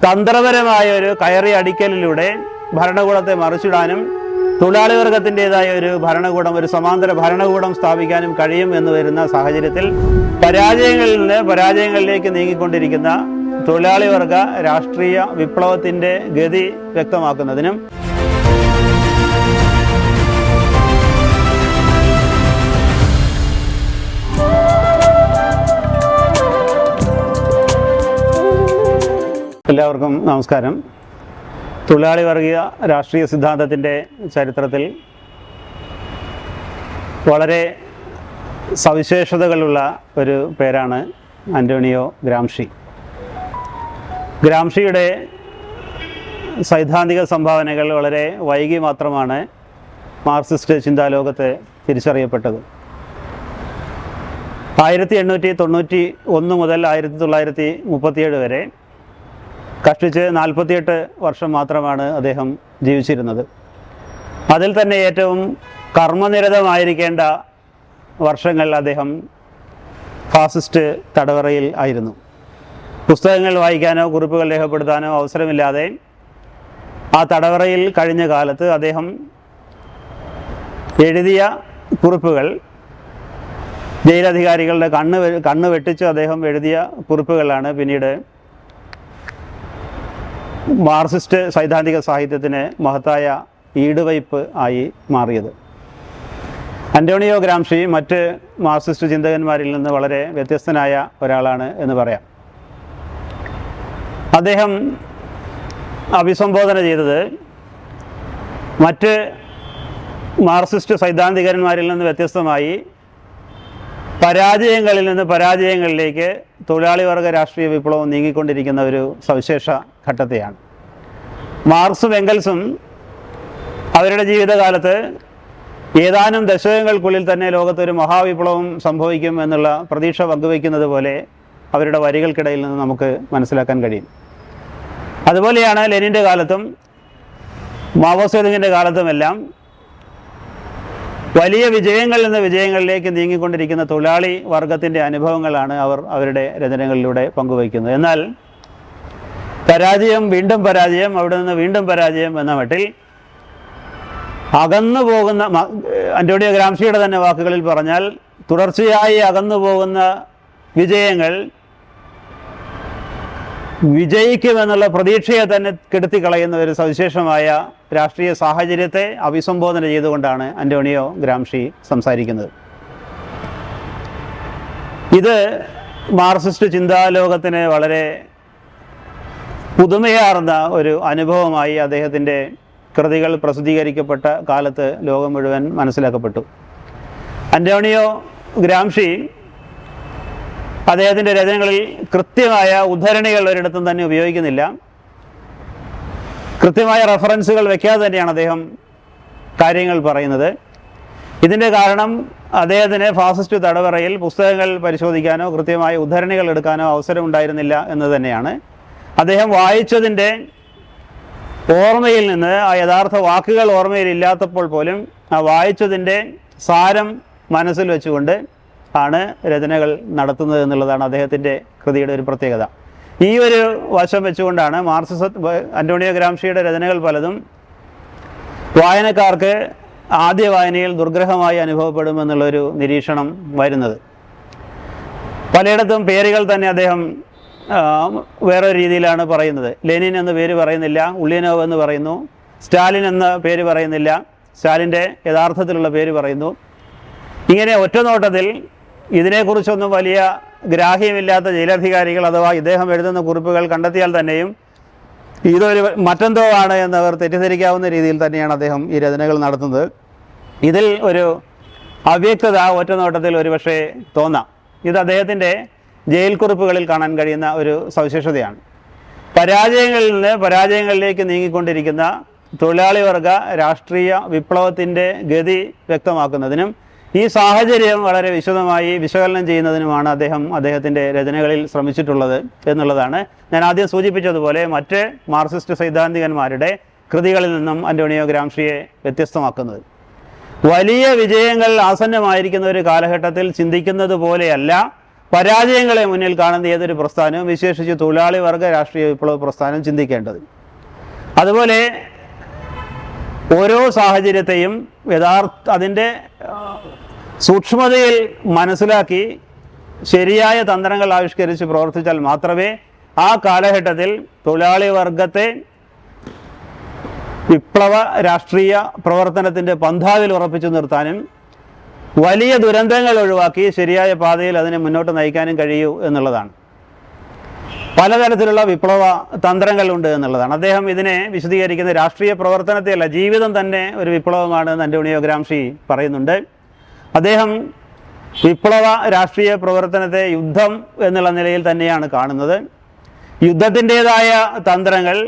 തന്ത്രപരമായ ഒരു കയറി അടിക്കലിലൂടെ ഭരണകൂടത്തെ മറിച്ചിടാനും തൊഴിലാളി വർഗത്തിന്റെതായ ഒരു ഭരണകൂടം ഒരു സമാന്തര ഭരണകൂടം സ്ഥാപിക്കാനും കഴിയും എന്ന് വരുന്ന സാഹചര്യത്തിൽ പരാജയങ്ങളിൽ നിന്ന് പരാജയങ്ങളിലേക്ക് നീങ്ങിക്കൊണ്ടിരിക്കുന്ന തൊഴിലാളി വർഗ രാഷ്ട്രീയ വിപ്ലവത്തിന്റെ ഗതി വ്യക്തമാക്കുന്നതിനും എല്ലാവർക്കും നമസ്കാരം. തൊഴിലാളി വർഗീയ രാഷ്ട്രീയ സിദ്ധാന്തത്തിന്റെ ചരിത്രത്തിൽ വളരെ സവിശേഷതകളുള്ള ഒരു പേരാണ് അന്റോണിയോ ഗ്രാംഷി. ഗ്രാംഷിയുടെ സൈദ്ധാന്തിക സംഭാവനകൾ വളരെ വൈകി മാത്രമാണ് മാർക്സിസ്റ്റ് ചിന്താലോകത്തെ തിരിച്ചറിയപ്പെട്ടത്. ആയിരത്തി എണ്ണൂറ്റി തൊണ്ണൂറ്റി ഒന്ന് മുതൽ ആയിരത്തി തൊള്ളായിരത്തി മുപ്പത്തിയേഴ് വരെ കഷ്ടിച്ച് നാൽപ്പത്തിയെട്ട് വർഷം മാത്രമാണ് അദ്ദേഹം ജീവിച്ചിരുന്നത്. അതിൽ തന്നെ ഏറ്റവും കർമ്മനിരതമായിരിക്കേണ്ട വർഷങ്ങൾ അദ്ദേഹം ഫാസിസ്റ്റ് തടവറയിൽ ആയിരുന്നു. പുസ്തകങ്ങൾ വായിക്കാനോ കുറിപ്പുകൾ രേഖപ്പെടുത്താനോ അവസരമില്ലാതെ ആ തടവറയിൽ കഴിഞ്ഞ കാലത്ത് അദ്ദേഹം എഴുതിയ കുറിപ്പുകൾ ജയിലധികാരികളുടെ കണ്ണ് കണ്ണ് വെട്ടിച്ച് അദ്ദേഹം എഴുതിയ കുറിപ്പുകളാണ് പിന്നീട് മാർക്സിസ്റ്റ് സൈദ്ധാന്തിക സാഹിത്യത്തിന് മഹത്തായ ഈടുവയ്പ് ആയി മാറിയത്. അന്റോണിയോ ഗ്രാംഷി മറ്റ് മാർസിസ്റ്റ് ചിന്തകന്മാരിൽ നിന്ന് വളരെ വ്യത്യസ്തനായ ഒരാളാണ് എന്ന് പറയാം. അദ്ദേഹം അഭിസംബോധന ചെയ്തത് മറ്റ് മാർസിസ്റ്റ് സൈദ്ധാന്തികന്മാരിൽ നിന്ന് വ്യത്യസ്തമായി പരാജയങ്ങളിൽ നിന്ന് പരാജയങ്ങളിലേക്ക് തൊഴിലാളി വർഗ രാഷ്ട്രീയ വിപ്ലവം നീങ്ങിക്കൊണ്ടിരിക്കുന്ന ഒരു സവിശേഷ ഘട്ടത്തെയാണ്. മാർക്സും എങ്കൽസും അവരുടെ ജീവിതകാലത്ത് ഏതാനും ദശകങ്ങൾക്കുള്ളിൽ തന്നെ ലോകത്തൊരു മഹാവിപ്ലവം സംഭവിക്കും എന്നുള്ള പ്രതീക്ഷ പങ്കുവയ്ക്കുന്നത് പോലെ അവരുടെ വരികൾക്കിടയിൽ നിന്ന് നമുക്ക് മനസ്സിലാക്കാൻ കഴിയും. അതുപോലെയാണ് ലെനിന്റെ കാലത്തും മാവോസേതുങ്ങിന്റെ കാലത്തുമെല്ലാം വലിയ വിജയങ്ങളിൽ നിന്ന് വിജയങ്ങളിലേക്ക് നീങ്ങിക്കൊണ്ടിരിക്കുന്ന തൊഴിലാളി വർഗത്തിന്റെ അനുഭവങ്ങളാണ് അവർ അവരുടെ രചനകളിലൂടെ പങ്കുവയ്ക്കുന്നത്. എന്നാൽ പരാജയം വീണ്ടും പരാജയം അവിടെ നിന്ന് വീണ്ടും പരാജയം എന്ന മട്ടിൽ അകന്നു പോകുന്ന അന്റോണിയോ ഗ്രാംഷിയുടെ തന്നെ വാക്കുകളിൽ പറഞ്ഞാൽ തുടർച്ചയായി അകന്നു പോകുന്ന വിജയങ്ങൾ വിജയിക്കുമെന്നുള്ള പ്രതീക്ഷയെ തന്നെ കെടുത്തി കളയുന്ന ഒരു സവിശേഷമായ രാഷ്ട്രീയ സാഹചര്യത്തെ അഭിസംബോധന ചെയ്തുകൊണ്ടാണ് അന്റോണിയോ ഗ്രാംഷി സംസാരിക്കുന്നത്. ഇത് മാർക്സിസ്റ്റ് ചിന്താലോകത്തിന് വളരെ പുതുമയാർന്ന ഒരു അനുഭവമായി അദ്ദേഹത്തിന്റെ കൃതികൾ പ്രസിദ്ധീകരിക്കപ്പെട്ട കാലത്ത് ലോകം മുഴുവൻ മനസ്സിലാക്കപ്പെട്ടു. അന്റോണിയോ ഗ്രാംഷി അദ്ദേഹത്തിന്റെ രചനകളിൽ കൃത്യമായ ഉദ്ധരണികൾ ഒരിടത്തും തന്നെ ഉപയോഗിക്കുന്നില്ല. കൃത്യമായ റെഫറൻസുകൾ വെക്കാതെ തന്നെയാണ് അദ്ദേഹം കാര്യങ്ങൾ പറയുന്നത്. ഇതിന്റെ കാരണം അദ്ദേഹത്തിന് ഫാസിസ്റ്റ് തടവറയിൽ പുസ്തകങ്ങൾ പരിശോധിക്കാനോ കൃത്യമായ ഉദ്ധരണികൾ എടുക്കാനോ അവസരം ഉണ്ടായിരുന്നില്ല എന്ന് തന്നെയാണ്. അദ്ദേഹം വായിച്ചതിന്റെ ഓർമ്മയിൽ നിന്ന് ആ യഥാർത്ഥ വാക്കുകൾ ഓർമ്മയിൽ ഇല്ലാത്തപ്പോൾ പോലും ആ വായിച്ചതിന്റെ സാരം മനസ്സിൽ വെച്ചുകൊണ്ട് ആണ് രചനകൾ നടത്തുന്നത് എന്നുള്ളതാണ് അദ്ദേഹത്തിന്റെ കൃതിയുടെ ഒരു പ്രത്യേകത. ഈ ഒരു വശം വെച്ചുകൊണ്ടാണ് മാർസിസ അന്റോണിയോ ഗ്രാംഷിയുടെ രചനകൾ പലതും വായനക്കാർക്ക് ആദ്യ വായനയിൽ ദുർഗ്രഹമായി അനുഭവപ്പെടുമെന്നുള്ളൊരു നിരീക്ഷണം വരുന്നത്. പലയിടത്തും പേരുകൾ തന്നെ അദ്ദേഹം വേറെ രീതിയിലാണ് പറയുന്നത്. ലെനിൻ എന്ന പേര് പറയുന്നില്ല ഉള്ളിനോവ് എന്ന് പറയുന്നു സ്റ്റാലിൻ എന്ന പേര് പറയുന്നില്ല സ്റ്റാലിന്റെ യഥാർത്ഥത്തിലുള്ള പേര് പറയുന്നു. ഇങ്ങനെ ഒറ്റനോട്ടത്തിൽ ഇതിനെക്കുറിച്ചൊന്നും വലിയ ഗ്രാഹ്യമില്ലാത്ത ജയിലധികാരികൾ അഥവാ ഇദ്ദേഹം എഴുതുന്ന കുറിപ്പുകൾ കണ്ടെത്തിയാൽ തന്നെയും ഇതൊരു മറ്റെന്തോ ആണ് എന്നവർ തെറ്റിദ്ധരിക്കാവുന്ന രീതിയിൽ തന്നെയാണ് അദ്ദേഹം ഈ രചനകൾ നടത്തുന്നത്. ഇതിൽ ഒരു അവ്യക്തത ഒറ്റനോട്ടത്തിൽ ഒരുപക്ഷെ തോന്നാം. ഇത് അദ്ദേഹത്തിന്റെ ജയിൽ കുറിപ്പുകളിൽ കാണാൻ കഴിയുന്ന ഒരു സവിശേഷതയാണ്. പരാജയങ്ങളിൽ നിന്ന് പരാജയങ്ങളിലേക്ക് നീങ്ങിക്കൊണ്ടിരിക്കുന്ന തൊഴിലാളി വർഗ രാഷ്ട്രീയ വിപ്ലവത്തിന്റെ ഗതി വ്യക്തമാക്കുന്നതിനും ഈ സാഹചര്യം വളരെ വിശദമായി വിശകലനം ചെയ്യുന്നതിനുമാണ് അദ്ദേഹം അദ്ദേഹത്തിന്റെ രചനകളിൽ ശ്രമിച്ചിട്ടുള്ളത് എന്നുള്ളതാണ്. ഞാൻ ആദ്യം സൂചിപ്പിച്ചതുപോലെ മറ്റ് മാർക്സിസ്റ്റ് സൈദ്ധാന്തികന്മാരുടെ കൃതികളിൽ നിന്നും അന്റോണിയോ ഗ്രാംഷിയെ വ്യത്യസ്തമാക്കുന്നത്. വലിയ വിജയങ്ങൾ ആസന്നമായിരിക്കുന്ന ഒരു കാലഘട്ടത്തിൽ ചിന്തിക്കുന്നത് പോലെയല്ല പരാജയങ്ങളെ മുന്നിൽ കാണുന്ന ഏതൊരു പ്രസ്ഥാനവും വിശേഷിച്ച് തൊഴിലാളി വർഗ രാഷ്ട്രീയ വിപ്ലവ പ്രസ്ഥാനം ചിന്തിക്കേണ്ടത്. അതുപോലെ ഓരോ സാഹചര്യത്തെയും യഥാർത്ഥ അതിന്റെ സൂക്ഷ്മതയിൽ മനസ്സിലാക്കി ശരിയായ തന്ത്രങ്ങൾ ആവിഷ്കരിച്ച് പ്രവർത്തിച്ചാൽ മാത്രമേ ആ കാലഘട്ടത്തിൽ തൊഴിലാളി വർഗത്തെ വിപ്ലവ രാഷ്ട്രീയ പ്രവർത്തനത്തിന്റെ പന്ഥാവിൽ ഉറപ്പിച്ചു നിർത്താനും വലിയ ദുരന്തങ്ങൾ ഒഴിവാക്കി ശരിയായ പാതയിൽ അതിനെ മുന്നോട്ട് നയിക്കാനും കഴിയൂ എന്നുള്ളതാണ്. പലതരത്തിലുള്ള വിപ്ലവ തന്ത്രങ്ങളുണ്ട് എന്നുള്ളതാണ്. അദ്ദേഹം ഇതിനെ വിശദീകരിക്കുന്ന രാഷ്ട്രീയ പ്രവർത്തനത്തെയല്ല ജീവിതം തന്നെ ഒരു വിപ്ലവമാണ് എന്ന് അന്റോണിയോ ഗ്രാംഷി പറയുന്നുണ്ട്. അദ്ദേഹം വിപ്ലവ രാഷ്ട്രീയ പ്രവർത്തനത്തെ യുദ്ധം എന്നുള്ള നിലയിൽ തന്നെയാണ് കാണുന്നത്. യുദ്ധത്തിന്റെതായ തന്ത്രങ്ങൾ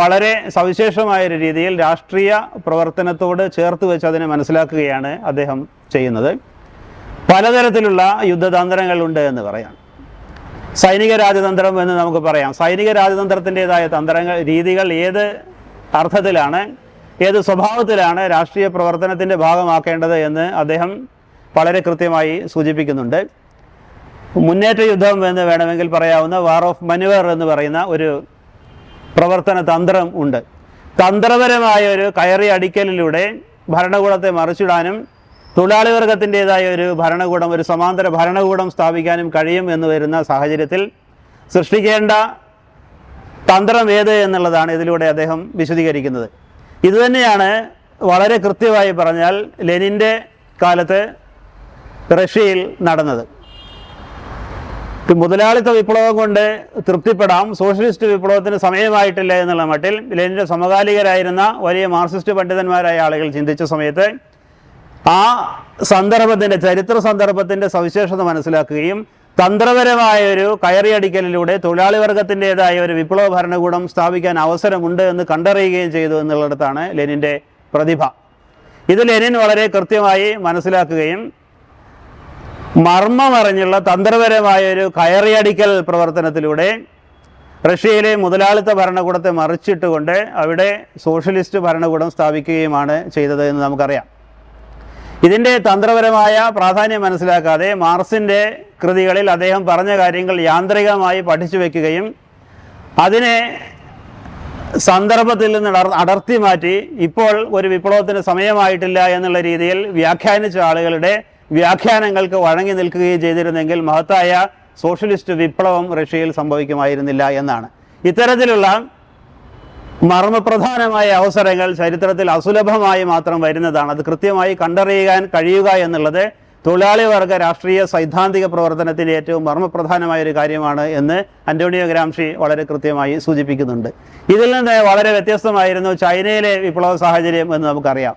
വളരെ സവിശേഷമായ ഒരു രീതിയിൽ രാഷ്ട്രീയ പ്രവർത്തനത്തോട് ചേർത്ത് വെച്ച് അതിനെ മനസ്സിലാക്കുകയാണ് അദ്ദേഹം ചെയ്യുന്നത്. പലതരത്തിലുള്ള യുദ്ധതന്ത്രങ്ങളുണ്ട് എന്ന് പറയാം. സൈനിക രാജതന്ത്രം എന്ന് നമുക്ക് പറയാം. സൈനിക രാജതന്ത്രത്തിന്റെതായ തന്ത്രങ്ങൾ രീതികൾ ഏത് അർത്ഥത്തിലാണ് ഏത് സ്വഭാവത്തിലാണ് രാഷ്ട്രീയ പ്രവർത്തനത്തിന്റെ ഭാഗമാക്കേണ്ടത് എന്ന് അദ്ദേഹം വളരെ കൃത്യമായി സൂചിപ്പിക്കുന്നുണ്ട്. മുന്നേറ്റ യുദ്ധം എന്ന് വേണമെങ്കിൽ പറയാവുന്ന വാർ ഓഫ് മനുവർ എന്ന് പറയുന്ന ഒരു പ്രവർത്തന തന്ത്രം ഉണ്ട്. തന്ത്രപരമായ ഒരു കയറി അടിക്കലിലൂടെ ഭരണകൂടത്തെ മറിച്ചിടാനും തൊഴിലാളി വർഗത്തിന്റെതായ ഒരു ഭരണകൂടം ഒരു സമാന്തര ഭരണകൂടം സ്ഥാപിക്കാനും കഴിയും എന്ന് വരുന്ന സാഹചര്യത്തിൽ സൃഷ്ടിക്കേണ്ട തന്ത്രം ഏത് എന്നുള്ളതാണ് ഇതിലൂടെ അദ്ദേഹം വിശദീകരിക്കുന്നത്. ഇതുതന്നെയാണ് വളരെ കൃത്യമായി പറഞ്ഞാൽ ലെനിന്റെ കാലത്ത് റഷ്യയിൽ നടന്നത്. മുതലാളിത്ത വിപ്ലവം കൊണ്ട് തൃപ്തിപ്പെടാം സോഷ്യലിസ്റ്റ് വിപ്ലവത്തിന് സമയമായിട്ടില്ല എന്നുള്ള മട്ടിൽ ലെനിന്റെ സമകാലികരായിരുന്ന വലിയ മാർക്സിസ്റ്റ് പണ്ഡിതന്മാരായ ആളുകൾ ചിന്തിച്ച സമയത്ത് ആ സന്ദർഭത്തിന്റെ ചരിത്ര സന്ദർഭത്തിന്റെ സവിശേഷത മനസ്സിലാക്കുകയും തന്ത്രപരമായ ഒരു കയറിയടിക്കലിലൂടെ തൊഴിലാളി വർഗത്തിന്റെതായ ഒരു വിപ്ലവ ഭരണകൂടം സ്ഥാപിക്കാൻ അവസരമുണ്ട് എന്ന് കണ്ടറിയുകയും ചെയ്തു എന്നുള്ളിടത്താണ് ലെനിന്റെ പ്രതിഭ. ഇത് ലെനിൻ വളരെ കൃത്യമായി മനസ്സിലാക്കുകയും മർമ്മമറിഞ്ഞുള്ള തന്ത്രപരമായ ഒരു കയറിയടിക്കൽ പ്രവർത്തനത്തിലൂടെ റഷ്യയിലെ മുതലാളിത്ത ഭരണകൂടത്തെ മറിച്ചിട്ടുകൊണ്ട് അവിടെ സോഷ്യലിസ്റ്റ് ഭരണകൂടം സ്ഥാപിക്കുകയുമാണ് ചെയ്തത് എന്ന് നമുക്കറിയാം. ഇതിന്റെ തന്ത്രപരമായ പ്രാധാന്യം മനസ്സിലാക്കാതെ മാർസിന്റെ കൃതികളിൽ അദ്ദേഹം പറഞ്ഞ കാര്യങ്ങൾ യാന്ത്രികമായി പഠിച്ചു വയ്ക്കുകയും അതിനെ സന്ദർഭത്തിൽ നിന്ന് അടർത്തി മാറ്റി ഇപ്പോൾ ഒരു വിപ്ലവത്തിന് സമയമായിട്ടില്ല എന്നുള്ള രീതിയിൽ വ്യാഖ്യാനിച്ച ആളുകളുടെ വ്യാഖ്യാനങ്ങൾക്ക് വഴങ്ങി നിൽക്കുകയും ചെയ്തിരുന്നെങ്കിൽ മഹത്തായ സോഷ്യലിസ്റ്റ് വിപ്ലവം റഷ്യയിൽ സംഭവിക്കുമായിരുന്നില്ല എന്നാണ്. ഇത്തരത്തിലുള്ള മർമ്മപ്രധാനമായ അവസരങ്ങൾ ചരിത്രത്തിൽ അസുലഭമായി മാത്രം വരുന്നതാണ്. അത് കൃത്യമായി കണ്ടറിയാൻ കഴിയുക എന്നുള്ളത് തൊഴിലാളി വർഗ രാഷ്ട്രീയ സൈദ്ധാന്തിക പ്രവർത്തനത്തിലെ ഏറ്റവും മർമ്മപ്രധാനമായ ഒരു കാര്യമാണ് എന്ന് അന്റോണിയോ ഗ്രാംഷി വളരെ കൃത്യമായി സൂചിപ്പിക്കുന്നുണ്ട്. ഇതിൽ നിന്ന് വളരെ വ്യത്യസ്തമായിരുന്നു ചൈനയിലെ വിപ്ലവ സാഹചര്യം എന്ന് നമുക്കറിയാം.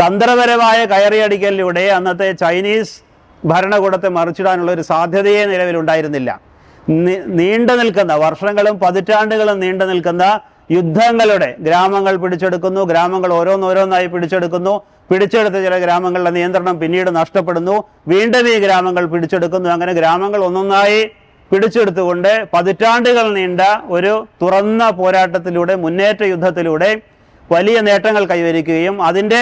തന്ത്രപരമായ കയറിയടിക്കലിലൂടെ അന്നത്തെ ചൈനീസ് ഭരണകൂടത്തെ മറിച്ചിടാനുള്ള ഒരു സാധ്യതയെ നിലവിലുണ്ടായിരുന്നില്ല. നീണ്ടു നിൽക്കുന്ന വർഷങ്ങളും പതിറ്റാണ്ടുകളും നീണ്ടു നിൽക്കുന്ന യുദ്ധങ്ങളുടെ ഗ്രാമങ്ങൾ പിടിച്ചെടുക്കുന്നു. ഗ്രാമങ്ങൾ ഓരോന്നോരോന്നായി പിടിച്ചെടുക്കുന്നു. പിടിച്ചെടുത്ത ചില ഗ്രാമങ്ങളുടെ നിയന്ത്രണം പിന്നീട് നഷ്ടപ്പെടുന്നു. വീണ്ടും ഈ ഗ്രാമങ്ങൾ പിടിച്ചെടുക്കുന്നു. അങ്ങനെ ഗ്രാമങ്ങൾ ഒന്നൊന്നായി പിടിച്ചെടുത്തുകൊണ്ട് പതിറ്റാണ്ടുകൾ നീണ്ട ഒരു തുറന്ന പോരാട്ടത്തിലൂടെ മുന്നേറ്റ യുദ്ധത്തിലൂടെ വലിയ നേട്ടങ്ങൾ കൈവരിക്കുകയും അതിന്റെ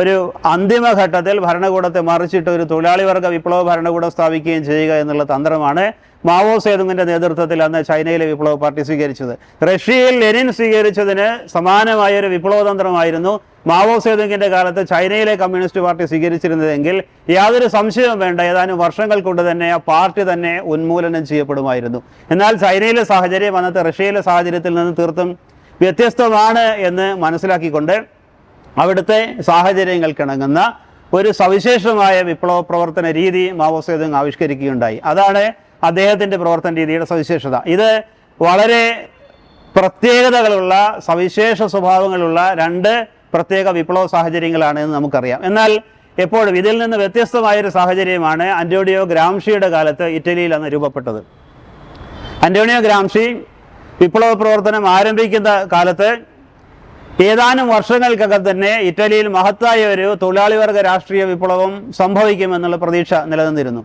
ഒരു അന്തിമഘട്ടത്തിൽ ഭരണകൂടത്തെ മറിച്ചിട്ട് ഒരു തൊഴിലാളി വർഗ വിപ്ലവ ഭരണകൂടം സ്ഥാപിക്കുകയും ചെയ്യുക എന്നുള്ള തന്ത്രമാണ് മാവോ സേതുങ്ങിന്റെ നേതൃത്വത്തിൽ അന്ന് ചൈനയിലെ വിപ്ലവ പാർട്ടി സ്വീകരിച്ചത് റഷ്യയിൽ ലെനിൻ സ്വീകരിച്ചതിന് സമാനമായ ഒരു വിപ്ലവ തന്ത്രമായിരുന്നു മാവോ സേതുങ്ങിന്റെ കാലത്ത് ചൈനയിലെ കമ്മ്യൂണിസ്റ്റ് പാർട്ടി സ്വീകരിച്ചിരുന്നതെങ്കിൽ യാതൊരു സംശയവും വേണ്ട ഏതാനും വർഷങ്ങൾ കൊണ്ട് തന്നെ ആ പാർട്ടി തന്നെ ഉന്മൂലനം ചെയ്യപ്പെടുമായിരുന്നു. എന്നാൽ ചൈനയിലെ സാഹചര്യം അന്നത്തെ റഷ്യയിലെ സാഹചര്യത്തിൽ നിന്ന് തീർത്തും വ്യത്യസ്തമാണ് എന്ന് മനസ്സിലാക്കിക്കൊണ്ട് അവിടുത്തെ സാഹചര്യങ്ങൾക്കിണങ്ങുന്ന ഒരു സവിശേഷമായ വിപ്ലവ പ്രവർത്തന രീതി മാവോ സേതുങ് ആവിഷ്കരിക്കുകയുണ്ടായി. അതാണ് അദ്ദേഹത്തിന്റെ പ്രവർത്തന രീതിയുടെ സവിശേഷത. ഇത് വളരെ പ്രത്യേകതകളുള്ള സവിശേഷ സ്വഭാവങ്ങളുള്ള രണ്ട് പ്രത്യേക വിപ്ലവ സാഹചര്യങ്ങളാണ് എന്ന് നമുക്കറിയാം. എന്നാൽ എപ്പോഴും ഇതിൽ നിന്ന് വ്യത്യസ്തമായൊരു സാഹചര്യമാണ് അന്റോണിയോ ഗ്രാംഷിയുടെ കാലത്ത് ഇറ്റലിയിൽ അന്ന് രൂപപ്പെട്ടത്. അന്റോണിയോ ഗ്രാംഷി വിപ്ലവ പ്രവർത്തനം ആരംഭിക്കുന്ന കാലത്ത് ഏതാനും വർഷങ്ങൾക്കകം തന്നെ ഇറ്റലിയിൽ മഹത്തായ ഒരു തൊഴിലാളി വർഗ രാഷ്ട്രീയ വിപ്ലവം സംഭവിക്കുമെന്നുള്ള പ്രതീക്ഷ നിലനിന്നിരുന്നു.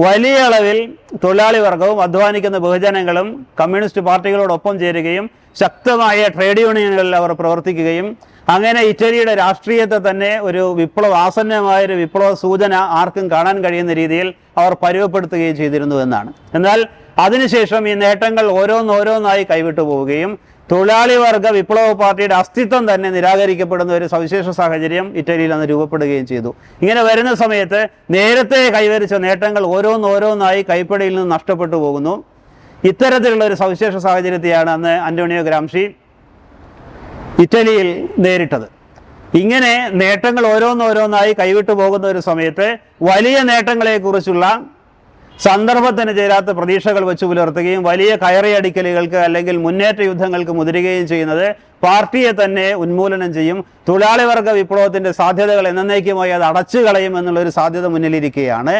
വലിയ അളവിൽ തൊഴിലാളി വർഗവും അധ്വാനിക്കുന്ന ബഹുജനങ്ങളും കമ്മ്യൂണിസ്റ്റ് പാർട്ടികളോടൊപ്പം ചേരുകയും ശക്തമായ ട്രേഡ് യൂണിയനുകളിൽ അവർ പ്രവർത്തിക്കുകയും അങ്ങനെ ഇറ്റലിയുടെ രാഷ്ട്രീയത്തെ തന്നെ ഒരു വിപ്ലവ ആസന്നമായ ഒരു വിപ്ലവ സൂചന ആർക്കും കാണാൻ കഴിയുന്ന രീതിയിൽ അവർ പരുവപ്പെടുത്തുകയും ചെയ്തിരുന്നു എന്നാണ്. എന്നാൽ അതിനുശേഷം ഈ നേട്ടങ്ങൾ ഓരോന്നോരോന്നായി കൈവിട്ടു പോവുകയും തൊഴിലാളി വർഗ വിപ്ലവ പാർട്ടിയുടെ അസ്തിത്വം തന്നെ നിരാകരിക്കപ്പെടുന്ന ഒരു സവിശേഷ സാഹചര്യം ഇറ്റലിയിൽ അന്ന് രൂപപ്പെടുകയും ചെയ്തു. ഇങ്ങനെ വരുന്ന സമയത്ത് നേരത്തെ കൈവരിച്ച നേട്ടങ്ങൾ ഓരോന്നോരോന്നായി കൈപ്പടിയിൽ നിന്ന് നഷ്ടപ്പെട്ടു പോകുന്നു. ഇത്തരത്തിലുള്ള ഒരു സവിശേഷ സാഹചര്യത്തെയാണ് അന്ന് അന്റോണിയോ ഗ്രാംഷി ഇറ്റലിയിൽ നേരിട്ടത്. ഇങ്ങനെ നേട്ടങ്ങൾ ഓരോന്നോരോന്നായി കൈവിട്ടു പോകുന്ന ഒരു സമയത്ത് വലിയ നേട്ടങ്ങളെക്കുറിച്ചുള്ള സന്ദർഭത്തിന് ചേരാത്ത പ്രതീക്ഷകൾ വെച്ച് പുലർത്തുകയും വലിയ കയറിയടിക്കലുകൾക്ക് അല്ലെങ്കിൽ മുന്നേറ്റ യുദ്ധങ്ങൾക്ക് മുതിരുകയും ചെയ്യുന്നത് പാർട്ടിയെ തന്നെ ഉന്മൂലനം ചെയ്യും. തൊഴിലാളി വർഗ വിപ്ലവത്തിന്റെ സാധ്യതകൾ എന്നേക്കുമായി അത് അടച്ചു കളയും എന്നുള്ളൊരു സാധ്യത മുന്നിലിരിക്കുകയാണ്.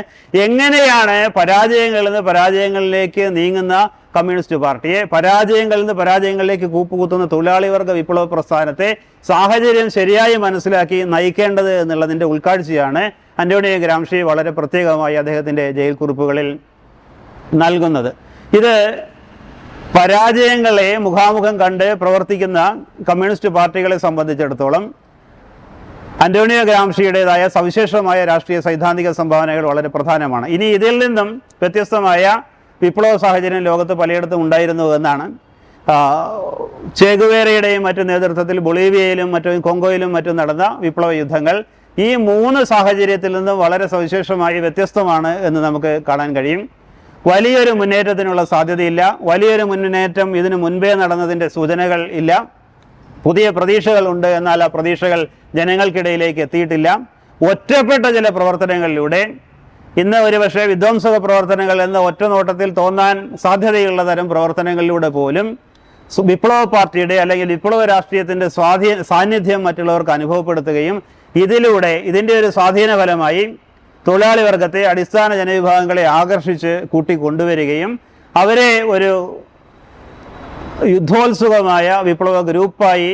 എങ്ങനെയാണ് പരാജയങ്ങളിൽ നിന്ന് പരാജയങ്ങളിലേക്ക് നീങ്ങുന്ന കമ്മ്യൂണിസ്റ്റ് പാർട്ടിയെ? പരാജയങ്ങളിൽ നിന്ന് പരാജയങ്ങളിലേക്ക് കൂപ്പുകുത്തുന്ന തൊഴിലാളി വർഗ വിപ്ലവ പ്രസ്ഥാനത്തെ സാഹചര്യം ശരിയായി മനസ്സിലാക്കി നയിക്കേണ്ടത് എന്നുള്ളതിന്റെ ഉൾക്കാഴ്ചയാണ് അന്റോണിയോ ഗ്രാംഷി വളരെ പ്രത്യേകമായി അദ്ദേഹത്തിന്റെ ജയിൽ കുറിപ്പുകളിൽ നൽകുന്നത്. ഇത് പരാജയങ്ങളെ മുഖാമുഖം കണ്ട് പ്രവർത്തിക്കുന്ന കമ്മ്യൂണിസ്റ്റ് പാർട്ടികളെ സംബന്ധിച്ചിടത്തോളം അന്റോണിയോ ഗ്രാംഷിയുടേതായ സവിശേഷമായ രാഷ്ട്രീയ സൈദ്ധാന്തിക സംഭാവനകൾ വളരെ പ്രധാനമാണ്. ഇനി ഇതിൽ നിന്നും വ്യത്യസ്തമായ വിപ്ലവ സാഹചര്യം ലോകത്ത് പലയിടത്തും ഉണ്ടായിരുന്നു എന്നാണ് ആ, ചേഗുവേരയുടെയും മറ്റു നേതൃത്വത്തിൽ ബൊളീവിയയിലും മറ്റും കൊങ്കോയിലും മറ്റും നടന്ന വിപ്ലവ യുദ്ധങ്ങൾ ഈ മൂന്ന് സാഹചര്യത്തിൽ നിന്നും വളരെ സവിശേഷമായി വ്യത്യസ്തമാണ് എന്ന് നമുക്ക് കാണാൻ കഴിയും. വലിയൊരു മുന്നേറ്റത്തിനുള്ള സാധ്യതയില്ല. വലിയൊരു മുന്നേറ്റം ഇതിനു മുൻപേ നടന്നതിന്റെ സൂചനകൾ ഇല്ല. പുതിയ പ്രതീക്ഷകളുണ്ട് എന്നാൽ ആ പ്രതീക്ഷകൾ ജനങ്ങൾക്കിടയിലേക്ക് എത്തിയിട്ടില്ല. ഒറ്റപ്പെട്ട ചില പ്രവർത്തനങ്ങളിലൂടെ ഇന്ന് ഒരുപക്ഷെ വിധ്വംസക പ്രവർത്തനങ്ങൾ എന്ന ഒറ്റ നോട്ടത്തിൽ തോന്നാൻ സാധ്യതയുള്ള തരം പ്രവർത്തനങ്ങളിലൂടെ പോലും വിപ്ലവ പാർട്ടിയുടെ അല്ലെങ്കിൽ വിപ്ലവ രാഷ്ട്രീയത്തിന്റെ സ്വാധീന സാന്നിധ്യം മറ്റുള്ളവർക്ക് അനുഭവപ്പെടുത്തുകയും ഇതിലൂടെ ഇതിന്റെ ഒരു സ്വാധീന ഫലമായി തൊഴിലാളി വർഗത്തെ അടിസ്ഥാന ജനവിഭാഗങ്ങളെ ആകർഷിച്ച് കൂട്ടിക്കൊണ്ടുവരികയും അവരെ ഒരു യുദ്ധോത്സുകമായ വിപ്ലവ ഗ്രൂപ്പായി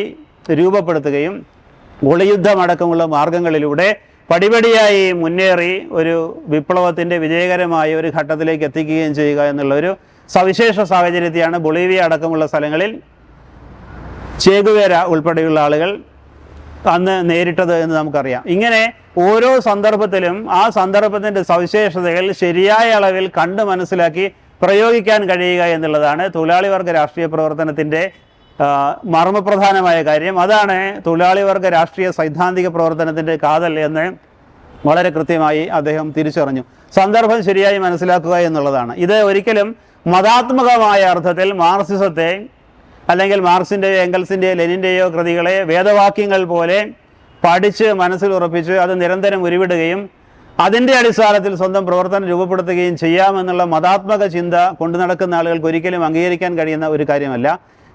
രൂപപ്പെടുത്തുകയും ഒളിയുദ്ധമടക്കമുള്ള മാർഗങ്ങളിലൂടെ പടിപടിയായി മുന്നേറി ഒരു വിപ്ലവത്തിന്റെ വിജയകരമായ ഒരു ഘട്ടത്തിലേക്ക് എത്തിക്കുകയും ചെയ്യുക എന്നുള്ള ഒരു സവിശേഷ സാഹചര്യത്തെയാണ് ബൊളീവിയ അടക്കമുള്ള സ്ഥലങ്ങളിൽ ചേകുവേര ഉൾപ്പെടെയുള്ള ആളുകൾ അന്ന് നേരിട്ടത് എന്ന് നമുക്കറിയാം. ഇങ്ങനെ ഓരോ സന്ദർഭത്തിലും ആ സന്ദർഭത്തിന്റെ സവിശേഷതകൾ ശരിയായ അളവിൽ കണ്ട് മനസ്സിലാക്കി പ്രയോഗിക്കാൻ കഴിയുക എന്നുള്ളതാണ് തൊഴിലാളി വർഗ രാഷ്ട്രീയ പ്രവർത്തനത്തിന്റെ മർമ്മപ്രധാനമായ കാര്യം. അതാണ് തൊഴിലാളി വർഗ രാഷ്ട്രീയ സൈദ്ധാന്തിക പ്രവർത്തനത്തിന്റെ കാതൽ എന്ന് വളരെ കൃത്യമായി അദ്ദേഹം തിരിച്ചറിഞ്ഞു. സന്ദർഭം ശരിയായി മനസ്സിലാക്കുക എന്നുള്ളതാണ്. ഇത് ഒരിക്കലും മതാത്മകമായ അർത്ഥത്തിൽ മാർക്സിസത്തെ അല്ലെങ്കിൽ മാർക്സിന്റെയോ എംഗൽസിന്റെയോ ലെനിന്റെയോ കൃതികളെ വേദവാക്യങ്ങൾ പോലെ പഠിച്ച് മനസ്സിൽ ഉറപ്പിച്ച് അത് നിരന്തരം ഉരുവിടുകയും അതിന്റെ അടിസ്ഥാനത്തിൽ സ്വന്തം പ്രവർത്തനം രൂപപ്പെടുത്തുകയും ചെയ്യാമെന്നുള്ള മതാത്മക ചിന്ത കൊണ്ടു നടക്കുന്ന ആളുകൾക്ക് ഒരിക്കലും അംഗീകരിക്കാൻ കഴിയുന്ന ഒരു കാര്യമല്ല.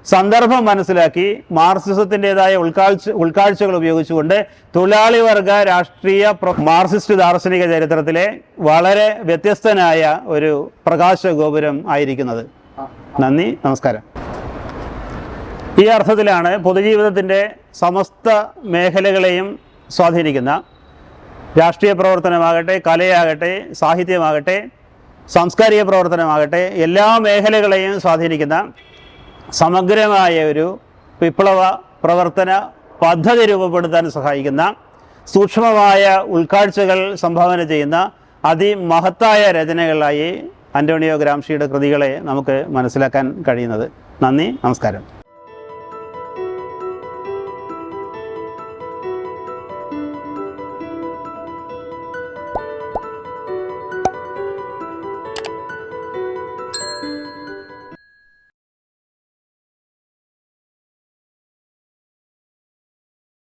സന്ദർഭം മനസ്സിലാക്കി മാർക്സിസത്തിന്റെതായ ഉൾക്കാഴ്ച ഉൾക്കാഴ്ചകൾ ഉപയോഗിച്ചുകൊണ്ട് തൊഴിലാളി വർഗ രാഷ്ട്രീയ മാർസിസ്റ്റ് മാർക്സിസ്റ്റ് ദാർശനിക ചരിത്രത്തിലെ വളരെ വ്യത്യസ്തനായ ഒരു പ്രകാശ ഗോപുരം ആയിരിക്കുന്നത് നന്ദി നമസ്കാരം. ഈ അർത്ഥത്തിലാണ് പൊതുജീവിതത്തിന്റെ സമസ്ത മേഖലകളെയും സ്വാധീനിക്കുന്ന രാഷ്ട്രീയ പ്രവർത്തനമാകട്ടെ കലയാകട്ടെ സാഹിത്യമാകട്ടെ സാംസ്കാരിക പ്രവർത്തനമാകട്ടെ എല്ലാ മേഖലകളെയും സ്വാധീനിക്കുന്ന സമഗ്രമായ ഒരു വിപ്ലവ പ്രവർത്തന പദ്ധതി രൂപപ്പെടുത്താൻ സഹായിക്കുന്ന സൂക്ഷ്മമായ ഉൾക്കാഴ്ചകൾ സംഭാവന ചെയ്യുന്ന അതിമഹത്തായ രചനകളായി അന്റോണിയോ ഗ്രാംഷിയുടെ കൃതികളെ നമുക്ക് മനസ്സിലാക്കാൻ കഴിയുന്നത്. നന്ദി നമസ്കാരം.